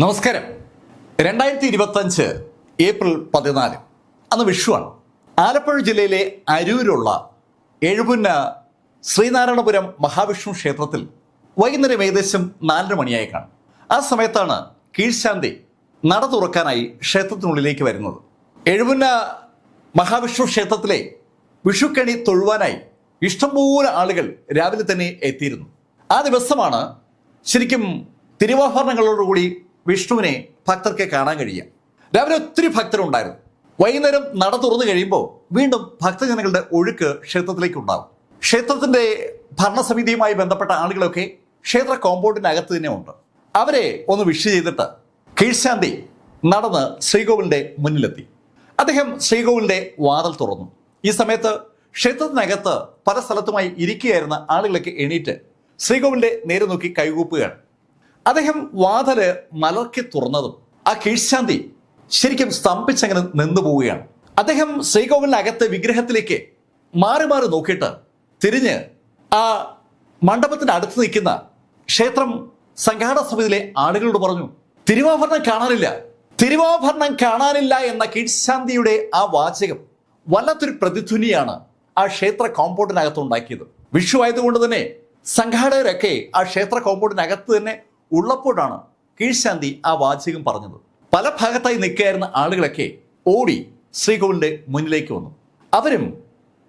നമസ്കാരം. രണ്ടായിരത്തി ഇരുപത്തഞ്ച് ഏപ്രിൽ പതിനാല്. അന്ന് വിഷുവാണ്. ആലപ്പുഴ ജില്ലയിലെ അരൂരുള്ള എഴുപുന്ന ശ്രീനാരായണപുരം മഹാവിഷ്ണു ക്ഷേത്രത്തിൽ വൈകുന്നേരം ഏകദേശം നാലര മണിയായി കാണും. ആ സമയത്താണ് കീഴ്ശാന്തി നട തുറക്കാനായി ക്ഷേത്രത്തിനുള്ളിലേക്ക് വരുന്നത്. എഴുപുന്ന മഹാവിഷ്ണു ക്ഷേത്രത്തിലെ വിഷുക്കണി തൊഴുവാനായി ഇഷ്ടംപോലെ ആളുകൾ രാവിലെ തന്നെ എത്തിയിരുന്നു. ആ ദിവസമാണ് ശരിക്കും തിരുവാഭരണങ്ങളോടുകൂടി വിഷ്ണുവിനെ ഭക്തർക്ക് കാണാൻ കഴിയുക. രാവിലെ ഒത്തിരി ഭക്തരുണ്ടായിരുന്നു. വൈകുന്നേരം നട തുറന്നു കഴിയുമ്പോൾ വീണ്ടും ഭക്തജനങ്ങളുടെ ഒഴുക്ക് ക്ഷേത്രത്തിലേക്ക് ഉണ്ടാകും ക്ഷേത്രത്തിന്റെ ഭരണസമിതിയുമായി ബന്ധപ്പെട്ട ആളുകളൊക്കെ ക്ഷേത്ര കോമ്പൗണ്ടിനകത്ത് തന്നെ ഉണ്ട്. അവരെ ഒന്ന് വിഷ് ചെയ്തിട്ട് കീഴ്ശാന്തി നടന്ന് ശ്രീകോവിലിന്റെ മുന്നിലെത്തി. അദ്ദേഹം ശ്രീകോവിലിന്റെ വാതിൽ തുറന്നു. ഈ സമയത്ത് ക്ഷേത്രത്തിനകത്ത് പല സ്ഥലത്തുമായി ഇരിക്കുകയായിരുന്ന ആളുകളൊക്കെ എണീറ്റ് ശ്രീകോവിലിന്റെ നേരെ നോക്കി കൈകൂപ്പുകയാണ്. അദ്ദേഹം വാതിൽ മലർക്കി തുറന്നതും ആ കീഴ്ശാന്തി ശരിക്കും സ്തംഭിച്ചങ്ങനെ നിന്നു പോവുകയാണ്. അദ്ദേഹം ശ്രീകോവിലിനകത്തെ വിഗ്രഹത്തിലേക്ക് മാറി മാറി നോക്കിയിട്ട് തിരിഞ്ഞ് ആ മണ്ഡപത്തിന്റെ അടുത്ത് നിൽക്കുന്ന ക്ഷേത്രം സംഘാട സമിതിയിലെ ആളുകളോട് പറഞ്ഞു തിരുവാഭരണം കാണാനില്ല തിരുവാഭരണം കാണാനില്ല എന്ന കീഴ്ശാന്തിയുടെ ആ വാചകം വല്ലാത്തൊരു പ്രതിധ്വനിയാണ് ആ ക്ഷേത്ര കോമ്പൗണ്ടിനകത്ത് ഉണ്ടാക്കിയത്. വിഷു ആയതുകൊണ്ട് തന്നെ സംഘാടകരൊക്കെ ആ ക്ഷേത്ര കോമ്പൗണ്ടിനകത്ത് തന്നെ ഉള്ളപ്പോഴാണ് കീഴ്ശാന്തി ആ വാചകം പറഞ്ഞത്. പല ഭാഗത്തായി നിൽക്കായിരുന്ന ആളുകളൊക്കെ ഓടി ശ്രീകോവിലിന്റെ മുന്നിലേക്ക് വന്നു. അവരും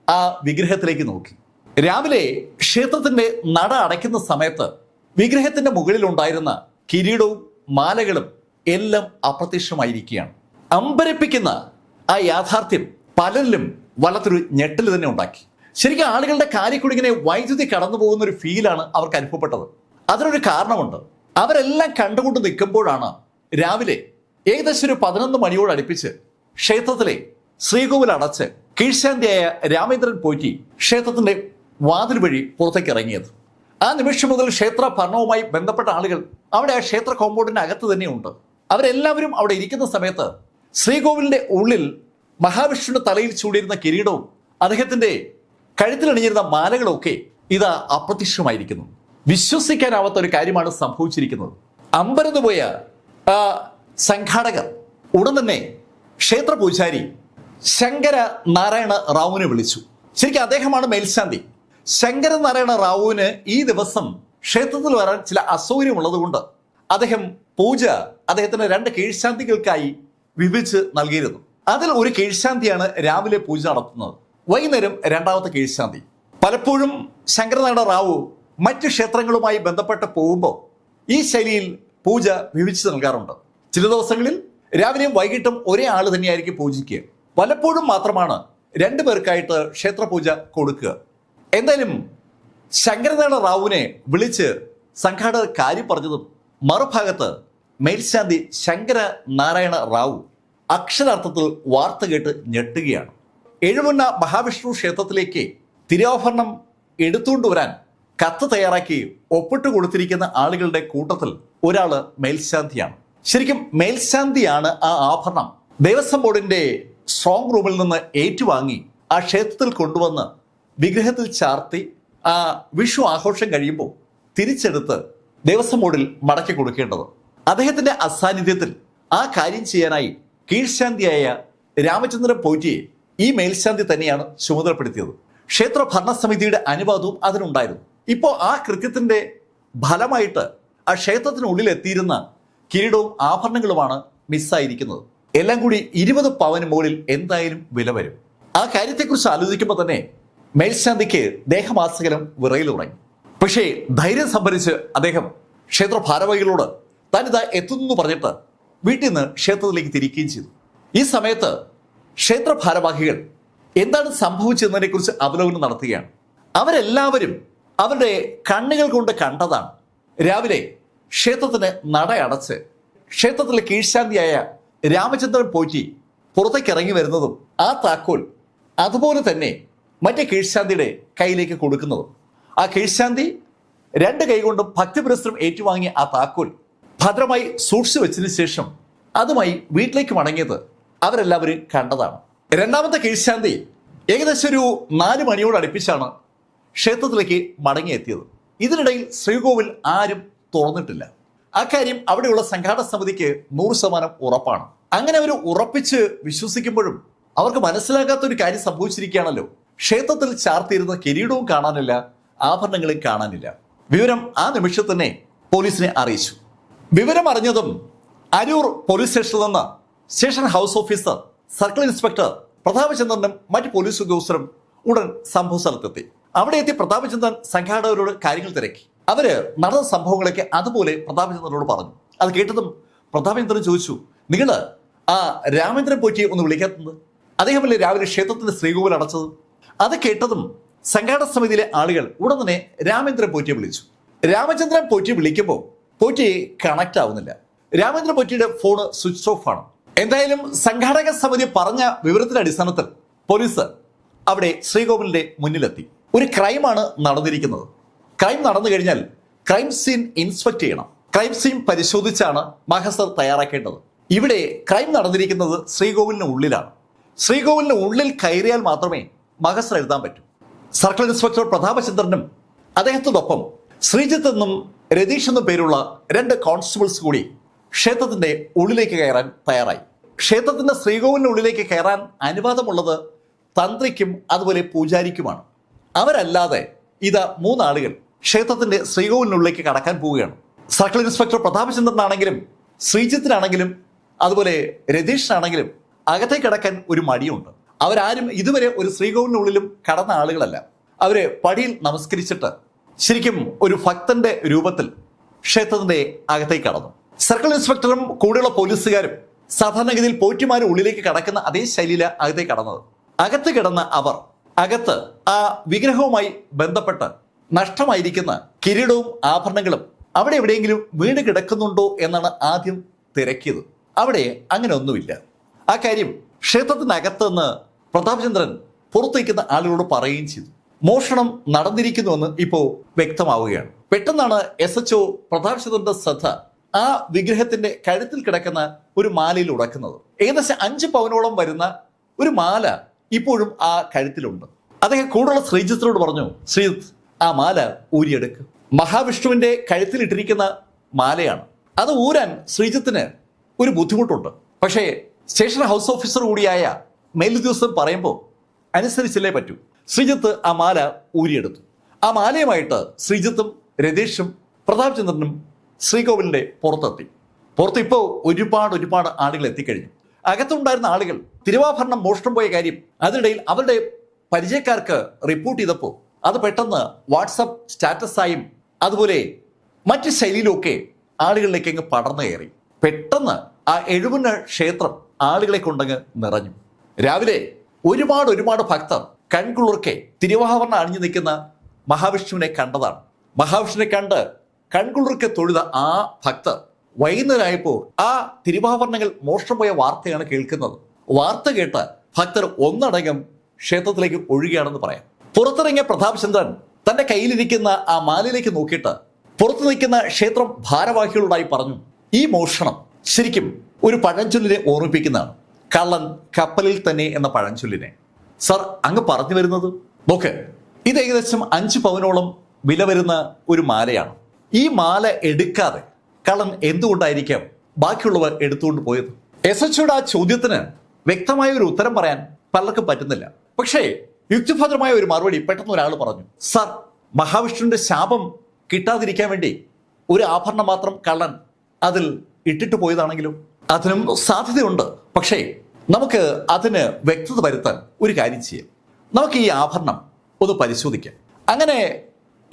ആ വിഗ്രഹത്തിലേക്ക് നോക്കി. രാവിലെ ക്ഷേത്രത്തിന്റെ നട അടയ്ക്കുന്ന സമയത്ത് വിഗ്രഹത്തിന്റെ മുകളിൽ ഉണ്ടായിരുന്ന കിരീടവും മാലകളും എല്ലാം അപ്രത്യക്ഷമായിരിക്കുകയാണ്. അമ്പരപ്പിക്കുന്ന ആ യാഥാർത്ഥ്യം പലരിലും വല്ലാത്തൊരു ഞെട്ടൽ തന്നെ ഉണ്ടാക്കി. ശരിക്കും ആളുകളുടെ കാര്യക്കൂടി വൈദ്യുതി കടന്നു പോകുന്ന ഒരു ഫീലാണ് അവർക്ക് അനുഭവപ്പെട്ടത്. അതിനൊരു കാരണമുണ്ട്. അവരെല്ലാം കണ്ടുകൊണ്ട് നിൽക്കുമ്പോഴാണ് രാവിലെ ഏകദേശം ഒരു പതിനൊന്ന് മണിയോട് അടുപ്പിച്ച് ക്ഷേത്രത്തിലെ ശ്രീകോവിൽ അടച്ച് കീഴ്ശാന്തിയായ രാമേന്ദ്രൻ പോറ്റി ക്ഷേത്രത്തിന്റെ വാതിൽ വഴി പുറത്തേക്ക് ഇറങ്ങിയത്. ആ നിമിഷം മുതൽ ക്ഷേത്ര ഭരണവുമായി ബന്ധപ്പെട്ട ആളുകൾ അവിടെ ആ ക്ഷേത്ര കോമ്പൗണ്ടിന്റെ അകത്ത് തന്നെയുണ്ട്. അവരെല്ലാവരും അവിടെ ഇരിക്കുന്ന സമയത്ത് ശ്രീകോവിലിന്റെ ഉള്ളിൽ മഹാവിഷ്ണുവിന്റെ തലയിൽ ചൂടിയിരുന്ന കിരീടവും അദ്ദേഹത്തിന്റെ കഴുത്തിലണിഞ്ഞിരുന്ന മാലകളൊക്കെ ഇത് അപ്രത്യക്ഷമായിരിക്കുന്നു. വിശ്വസിക്കാനാവാത്ത ഒരു കാര്യമാണ് സംഭവിച്ചിരിക്കുന്നത്. അമ്പരന്ന് പോയ സംഘാടകർ ഉടൻ തന്നെ ക്ഷേത്ര പൂജാരി ശങ്കര നാരായണ റാവുവിനെ വിളിച്ചു. ശരിക്കും അദ്ദേഹമാണ് മേൽശാന്തി. ശങ്കര നാരായണ റാവുവിന് ഈ ദിവസം ക്ഷേത്രത്തിൽ വരാൻ ചില അസൗകര്യമുള്ളതുകൊണ്ട് അദ്ദേഹം പൂജ അദ്ദേഹത്തിന് രണ്ട് കീഴ്ശാന്തികൾക്കായി വിഭജിച്ച് നൽകിയിരുന്നു. അതിൽ ഒരു കീഴ്ശാന്തിയാണ് രാവിലെ പൂജ നടത്തുന്നത്. വൈകുന്നേരം രണ്ടാമത്തെ കീഴ്ശാന്തി. പലപ്പോഴും ശങ്കരനാരായണ റാവു മറ്റ് ക്ഷേത്രങ്ങളുമായി ബന്ധപ്പെട്ട് പോകുമ്പോൾ ഈ ശൈലിയിൽ പൂജ വിഭജിച്ച് നൽകാറുണ്ട്. ചില ദിവസങ്ങളിൽ രാവിലെയും വൈകിട്ടും ഒരേ ആൾ തന്നെയായിരിക്കും പൂജിക്കുക പലപ്പോഴും മാത്രമാണ് രണ്ടു പേർക്കായിട്ട് ക്ഷേത്ര പൂജ കൊടുക്കുക. എന്തായാലും ശങ്കരനാരായണ റാവുവിനെ വിളിച്ച് സംഘാടകർ കാര്യം പറഞ്ഞതും മറുഭാഗത്ത് മേൽശാന്തി ശങ്കര നാരായണ റാവു അക്ഷരാർത്ഥത്തിൽ വാർത്ത കേട്ട് ഞെട്ടുകയാണ്. എഴുമുന്ന മഹാവിഷ്ണു ക്ഷേത്രത്തിലേക്ക് തിരുവാഭരണം എടുത്തുകൊണ്ട് വരാൻ കത്ത് തയ്യാറാക്കി ഒപ്പിട്ട് കൊടുത്തിരിക്കുന്ന ആളുകളുടെ കൂട്ടത്തിൽ ഒരാൾ മേൽശാന്തിയാണ്. ശരിക്കും മേൽശാന്തിയാണ് ആ ആഭരണം. ദേവസ്വം ബോർഡിന്റെ സ്ട്രോങ് റൂമിൽ നിന്ന് ഏറ്റുവാങ്ങി ആ ക്ഷേത്രത്തിൽ കൊണ്ടുവന്ന് വിഗ്രഹത്തിൽ ചാർത്തി ആ വിഷു ആഘോഷം കഴിയുമ്പോൾ തിരിച്ചെടുത്ത് ദേവസ്വം ബോർഡിൽ മടക്കി കൊടുക്കേണ്ടത്. അദ്ദേഹത്തിന്റെ അസാന്നിധ്യത്തിൽ ആ കാര്യം ചെയ്യാനായി കീഴ്ശാന്തിയായ രാമചന്ദ്രൻ പോറ്റിയെ ഈ മേൽശാന്തി തന്നെയാണ് ചുമതലപ്പെടുത്തിയത്. ക്ഷേത്ര ഭരണസമിതിയുടെ അനുവാദവും അതിനുണ്ടായിരുന്നു. ഇപ്പോൾ ആ കൃത്യത്തിന്റെ ഫലമായിട്ട് ആ ക്ഷേത്രത്തിനുള്ളിൽ എത്തിയിരുന്ന കിരീടവും ആഭരണങ്ങളുമാണ് മിസ്സായിരിക്കുന്നത്. എല്ലാം കൂടി ഇരുപത് പവന് മുകളിൽ എന്തായാലും വില വരും. ആ കാര്യത്തെക്കുറിച്ച് ആലോചിക്കുമ്പോൾ തന്നെ മേൽശാന്തിക്ക് ദേഹമാസകലം വിറയിൽ തുടങ്ങി പക്ഷേ ധൈര്യം സംഭരിച്ച് അദ്ദേഹം ക്ഷേത്ര ഭാരവാഹികളോട് താനിതാ എത്തുന്നു പറഞ്ഞിട്ട് വീട്ടിൽ നിന്ന് ക്ഷേത്രത്തിലേക്ക് തിരിക്കുകയും ചെയ്തു. ഈ സമയത്ത് ക്ഷേത്ര ഭാരവാഹികൾ എന്താണ് സംഭവിച്ചതിനെ കുറിച്ച് അവലോകനം നടത്തുകയാണ്. അവരെല്ലാവരും അവരുടെ കണ്ണുകൾ കൊണ്ട് കണ്ടതാണ്. രാവിലെ ക്ഷേത്രത്തിന് നട അടച്ച് ക്ഷേത്രത്തിലെ കീഴ്ശാന്തിയായ രാമചന്ദ്രൻ പോറ്റി പുറത്തേക്ക് ഇറങ്ങി വരുന്നതും ആ താക്കോൽ അതുപോലെ തന്നെ മറ്റേ കീഴ്ശാന്തിയുടെ കയ്യിലേക്ക് കൊടുക്കുന്നതും. ആ കീഴ്ശാന്തി രണ്ട് കൈകൊണ്ടും ഭക്തിപുരസ്ത്രം ഏറ്റുവാങ്ങിയ ആ താക്കോൽ ഭദ്രമായി സൂക്ഷിച്ചു വെച്ചതിന് ശേഷം അതുമായി വീട്ടിലേക്ക് മടങ്ങിയത് അവരെല്ലാവരും കണ്ടതാണ്. രണ്ടാമത്തെ കീഴ്ശാന്തി ഏകദേശം ഒരു നാല് മണിയോട് അടുപ്പിച്ചാണ് ക്ഷേത്രത്തിലേക്ക് മടങ്ങിയെത്തിയത്. ഇതിനിടയിൽ ശ്രീകോവിൽ ആരും തുറന്നിട്ടില്ല. അക്കാര്യം കാര്യം അവിടെയുള്ള സംഘാടക സമിതിക്ക് നൂറ് ശതമാനം ഉറപ്പാണ്. അങ്ങനെ അവർ ഉറപ്പിച്ച് വിശ്വസിക്കുമ്പോഴും അവർക്ക് മനസ്സിലാകാത്ത ഒരു കാര്യം സംഭവിച്ചിരിക്കുകയാണല്ലോ. ക്ഷേത്രത്തിൽ ചാർത്തിയിരുന്ന കിരീടവും കാണാനില്ല ആഭരണങ്ങളും കാണാനില്ല. വിവരം ആ നിമിഷം തന്നെ പോലീസിനെ അറിയിച്ചു. വിവരം അറിഞ്ഞതും അരൂർ പോലീസ് സ്റ്റേഷനിൽ നിന്ന് station house officer circle inspector പ്രതാപചന്ദ്രനും മറ്റ് പോലീസ് ഉദ്യോഗസ്ഥരും ഉടൻ സംഭവ സ്ഥലത്തെത്തി. അവിടെ എത്തി പ്രതാപചന്ദ്രൻ സംഘാടകരോട് കാര്യങ്ങൾ തിരക്കി. അവർ നടന്ന സംഭവങ്ങളൊക്കെ അതുപോലെ പ്രതാപചന്ദ്രനോട് പറഞ്ഞു. അത് കേട്ടതും പ്രതാപചന്ദ്രൻ ചോദിച്ചു നിങ്ങൾ ആ രാമേന്ദ്രൻ പോറ്റിയെ ഒന്ന് വിളിക്കാത്തത്? അദ്ദേഹമല്ലേ രാവിലെ ക്ഷേത്രത്തിന്റെ ശ്രീകോവിൽ അടച്ചത്? അത് കേട്ടതും സംഘാടക സമിതിയിലെ ആളുകൾ ഉടൻ തന്നെ രാമേന്ദ്രൻ പോറ്റിയെ വിളിച്ചു. രാമചന്ദ്രൻ പോറ്റി വിളിക്കുമ്പോൾ പോറ്റി കണക്ട് ആവുന്നില്ല. രാമേന്ദ്രൻ പോറ്റിയുടെ ഫോണ് സ്വിച്ച് ഓഫ് ആണ്. എന്തായാലും സംഘാടക സമിതി പറഞ്ഞ വിവരത്തിന്റെ അടിസ്ഥാനത്തിൽ പോലീസ് അവിടെ ശ്രീകോവിലിന്റെ മുന്നിലെത്തി. ഒരു ക്രൈമാണ് നടന്നിരിക്കുന്നത്. ക്രൈം നടന്നു കഴിഞ്ഞാൽ ക്രൈം സീൻ ഇൻസ്പെക്ട് ചെയ്യണം. ക്രൈം സീൻ പരിശോധിച്ചാണ് മഹസർ തയ്യാറാക്കേണ്ടത്. ഇവിടെ ക്രൈം നടന്നിരിക്കുന്നത് ശ്രീകോവിലിന് ഉള്ളിലാണ്. ശ്രീകോവിലിന് ഉള്ളിൽ കയറിയാൽ മാത്രമേ മഹസർ എഴുതാൻ പറ്റൂ. സർക്കിൾ ഇൻസ്പെക്ടർ പ്രതാപചന്ദ്രനും അദ്ദേഹത്തോടൊപ്പം ശ്രീജിത്ത് എന്നും രതീഷ് എന്നും പേരുള്ള രണ്ട് കോൺസ്റ്റബിൾസ് കൂടി ക്ഷേത്രത്തിന്റെ ഉള്ളിലേക്ക് കയറാൻ തയ്യാറായി. ക്ഷേത്രത്തിന്റെ ശ്രീകോവിലിന് ഉള്ളിലേക്ക് കയറാൻ അനുവാദമുള്ളത് തന്ത്രിക്കും അതുപോലെ പൂജാരിക്കുമാണ്. അവരല്ലാതെ ഇത് മൂന്നാളുകൾ ക്ഷേത്രത്തിന്റെ ശ്രീകോവിലിനുള്ളിലേക്ക് കടക്കാൻ പോവുകയാണ്. സർക്കിൾ ഇൻസ്പെക്ടർ പ്രതാപചന്ദ്രനാണെങ്കിലും ശ്രീജിത്തിനാണെങ്കിലും അതുപോലെ രതീഷിനാണെങ്കിലും അകത്തേക്ക് കടക്കാൻ ഒരു മടിയുണ്ട്. അവരാരും ഇതുവരെ ഒരു ശ്രീകോവിലിനുള്ളിലും കടന്ന ആളുകളല്ല. അവർ പടിയിൽ നമസ്കരിച്ചിട്ട് ശരിക്കും ഒരു ഭക്തന്റെ രൂപത്തിൽ ക്ഷേത്രത്തിന്റെ അകത്തേക്ക് കടന്നു. സർക്കിൾ ഇൻസ്പെക്ടറും കൂടെയുള്ള പോലീസുകാരും സാധാരണഗതിയിൽ പോറ്റിമാരും ഉള്ളിലേക്ക് കടക്കുന്ന അതേ ശൈലിയിലാണ് അകത്തേക്ക് കടന്നത്. അകത്ത് കിടന്ന അവർ അകത്ത് ആ വിഗ്രഹവുമായി ബന്ധപ്പെട്ട് നഷ്ടമായിരിക്കുന്ന കിരീടവും ആഭരണങ്ങളും അവിടെ എവിടെയെങ്കിലും വീണ് കിടക്കുന്നുണ്ടോ എന്നാണ് ആദ്യം തിരക്കിയത്. അവിടെ അങ്ങനെ ഒന്നുമില്ല. ആ കാര്യം ക്ഷേത്രത്തിനകത്ത് നിന്ന് പ്രതാപചന്ദ്രൻ പുറത്തേക്കുന്ന ആളുകളോട് പറയുകയും ചെയ്തു. മോഷണം നടന്നിരിക്കുന്നുവെന്ന് ഇപ്പോൾ വ്യക്തമാവുകയാണ്. പെട്ടെന്നാണ് എസ് എച്ച് ഒ പ്രതാപചന്ദ്രന്റെ ശ്രദ്ധ ആ വിഗ്രഹത്തിന്റെ കഴുത്തിൽ കിടക്കുന്ന ഒരു മാലയിൽ ഉടക്കുന്നത്. ഏകദേശം അഞ്ച് പവനോളം വരുന്ന ഒരു മാല ഇപ്പോഴും ആ കഴുത്തിലുണ്ട്. അദ്ദേഹം കൂടുതലുള്ള ശ്രീജിത്തിനോട് പറഞ്ഞു ശ്രീജിത്ത് ആ മാല ഊരിയെടുക്ക്. മഹാവിഷ്ണുവിന്റെ കഴുത്തിലിട്ടിരിക്കുന്ന മാലയാണ്. അത് ഊരാൻ ശ്രീജിത്തിന് ഒരു ബുദ്ധിമുട്ടുണ്ട്. പക്ഷേ സ്റ്റേഷൻ ഹൗസ് ഓഫീസർ കൂടിയായ മേലുദ്യോഗസ്ഥൻ പറയുമ്പോൾ അനുസരിച്ചില്ലേ പറ്റൂ. ശ്രീജിത്ത് ആ മാല ഊരിയെടുത്തു. ആ മാലയുമായിട്ട് ശ്രീജിത്തും രതീഷും പ്രതാപചന്ദ്രനും ശ്രീകോവിലിന്റെ പുറത്തെത്തി. പുറത്ത് ഇപ്പോൾ ഒരുപാട് ഒരുപാട് ആളുകൾ എത്തിക്കഴിഞ്ഞു. അകത്തുണ്ടായിരുന്ന ആളുകൾ തിരുവാഭരണം മോഷണം പോയ കാര്യം അതിനിടയിൽ അവരുടെ പരിചയക്കാർക്ക് റിപ്പോർട്ട് ചെയ്തപ്പോൾ അത് പെട്ടെന്ന് വാട്സപ്പ് സ്റ്റാറ്റസായും അതുപോലെ മറ്റ് ശൈലിയിലൊക്കെ ആളുകളിലേക്ക് അങ്ങ് പടർന്നു കയറി. പെട്ടെന്ന് ആ എഴുപുന്ന ക്ഷേത്രം ആളുകളെ കൊണ്ടങ്ങ് നിറഞ്ഞു. രാവിലെ ഒരുപാട് ഒരുപാട് ഭക്തർ കൺകുളിർക്കെ തിരുവാഭരണം അണിഞ്ഞു നിൽക്കുന്ന മഹാവിഷ്ണുവിനെ കണ്ടതാണ്. മഹാവിഷ്ണുവിനെ കണ്ട് കൺകുളിർക്കെ തൊഴുത ആ ഭക്തർ വൈകുന്നേരമായപ്പോൾ ആ തിരുവാഭരണങ്ങൾ മോഷണം പോയ വാർത്തയാണ് കേൾക്കുന്നത്. വാർത്ത കേട്ട് ഭക്തർ ഒന്നടങ്കം ക്ഷേത്രത്തിലേക്ക് ഒഴുകുകയാണെന്ന് പറയാം. പുറത്തിറങ്ങിയ പ്രതാപചന്ദ്രൻ തന്റെ കയ്യിലിരിക്കുന്ന ആ മാലയിലേക്ക് നോക്കിയിട്ട് പുറത്തു നിൽക്കുന്ന ക്ഷേത്രം ഭാരവാഹികളോടായി പറഞ്ഞു ഈ മോഷണം ശരിക്കും ഒരു പഴഞ്ചൊല്ലിനെ ഓർമ്മിപ്പിക്കുന്നതാണ്. കള്ളൻ കപ്പലിൽ തന്നെ എന്ന പഴഞ്ചൊല്ലിനെ. സർ അങ്ങ് പറഞ്ഞു വരുന്നത്? നോക്ക് ഇത് ഏകദേശം അഞ്ച് പവനോളം വില വരുന്ന ഒരു മാലയാണ്. ഈ മാല എടുക്കാതെ കള്ളൻ എന്തുകൊണ്ടായിരിക്കാം ബാക്കിയുള്ളവർ എടുത്തുകൊണ്ട് പോയത്? എസ് എച്ച് ആ ചോദ്യത്തിന് വ്യക്തമായ ഒരു ഉത്തരം പറയാൻ പലർക്കും പറ്റുന്നില്ല. പക്ഷേ യുക്തിഭദ്രമായ ഒരു മറുപടി പെട്ടെന്ന് ഒരാൾ പറഞ്ഞു. സർ മഹാവിഷ്ണുവിന്റെ ശാപം കിട്ടാതിരിക്കാൻ വേണ്ടി ഒരു ആഭരണം മാത്രം കള്ളൻ അതിൽ ഇട്ടിട്ട് പോയതാണെങ്കിലും അതിനും സാധ്യതയുണ്ട്. പക്ഷേ നമുക്ക് അതിന് വ്യക്തത വരുത്താൻ ഒരു കാര്യം ചെയ്യാം. നമുക്ക് ഈ ആഭരണം ഒന്ന് പരിശോധിക്കാം. അങ്ങനെ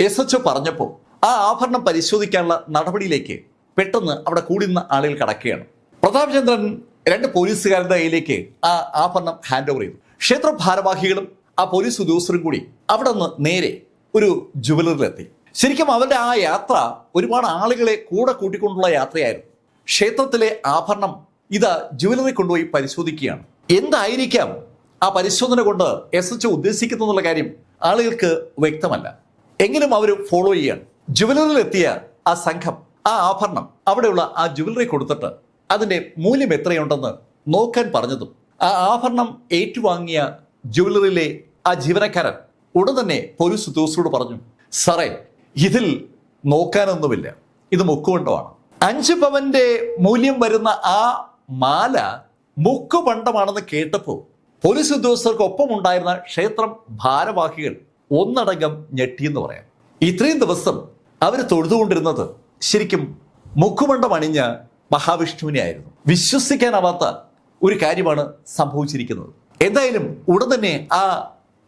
എസ് എച്ച് പറഞ്ഞപ്പോൾ ആ ആഭരണം പരിശോധിക്കാനുള്ള നടപടിയിലേക്ക് പെട്ടെന്ന് അവിടെ കൂടുന്ന ആളുകൾ കടക്കുകയാണ്. പ്രതാപ് ചന്ദ്രൻ രണ്ട് പോലീസുകാരുടെ കയ്യിലേക്ക് ആ ആഭരണം ഹാൻഡ് ഓവർ ചെയ്തു. ക്ഷേത്ര ഭാരവാഹികളും ആ പോലീസ് ഉദ്യോഗസ്ഥരും കൂടി അവിടെ നിന്ന് നേരെ ഒരു ജുവലറിലെത്തി ശരിക്കും അവരുടെ ആ യാത്ര ഒരുപാട് ആളുകളെ കൂടെ കൂട്ടിക്കൊണ്ടുള്ള യാത്രയായിരുന്നു. ക്ഷേത്രത്തിലെ ആഭരണം ഇത് ജുവലറി കൊണ്ടുപോയി പരിശോധിക്കുകയാണ്. എന്തായിരിക്കാം ആ പരിശോധന കൊണ്ട് എസ് എച്ച് ഉദ്ദേശിക്കുന്നു എന്നുള്ള കാര്യം ആളുകൾക്ക് വ്യക്തമല്ല. എങ്കിലും അവർ ഫോളോ ചെയ്യാണ് ജുവലറിയിലെത്തിയ ആ സംഘം ആ ആഭരണം അവിടെയുള്ള ആ ജുവലറി കൊടുത്തിട്ട് അതിന്റെ മൂല്യം എത്രയുണ്ടെന്ന് നോക്കാൻ പറഞ്ഞതും ആ ആഭരണം ഏറ്റുവാങ്ങിയ ജുവലറിയിലെ ആ ജീവനക്കാരൻ ഉടൻ തന്നെ പോലീസ് ഉദ്യോഗസ്ഥരോട് പറഞ്ഞു സാറേ ഇതിൽ നോക്കാനൊന്നുമില്ല. ഇത് മുക്കുകൊണ്ടമാണ് അഞ്ച് പവന്റെ മൂല്യം വരുന്ന ആ മാല മുക്കുപണ്ടമാണെന്ന് കേട്ടപ്പോൾ പോലീസ് ഉദ്യോഗസ്ഥർക്ക് ഒപ്പമുണ്ടായിരുന്ന ക്ഷേത്രം ഭാരവാഹികൾ ഒന്നടങ്കം ഞെട്ടിയെന്ന് പറയാം. ഇത്രയും ദിവസം അവർ തൊഴുതുകൊണ്ടിരുന്നത് ശരിക്കും മുക്കുമണ്ഡം അണിഞ്ഞ മഹാവിഷ്ണുവിനെ ആയിരുന്നു വിശ്വസിക്കാനാവാത്ത ഒരു കാര്യമാണ് സംഭവിച്ചിരിക്കുന്നത്. എന്തായാലും ഉടൻ തന്നെ ആ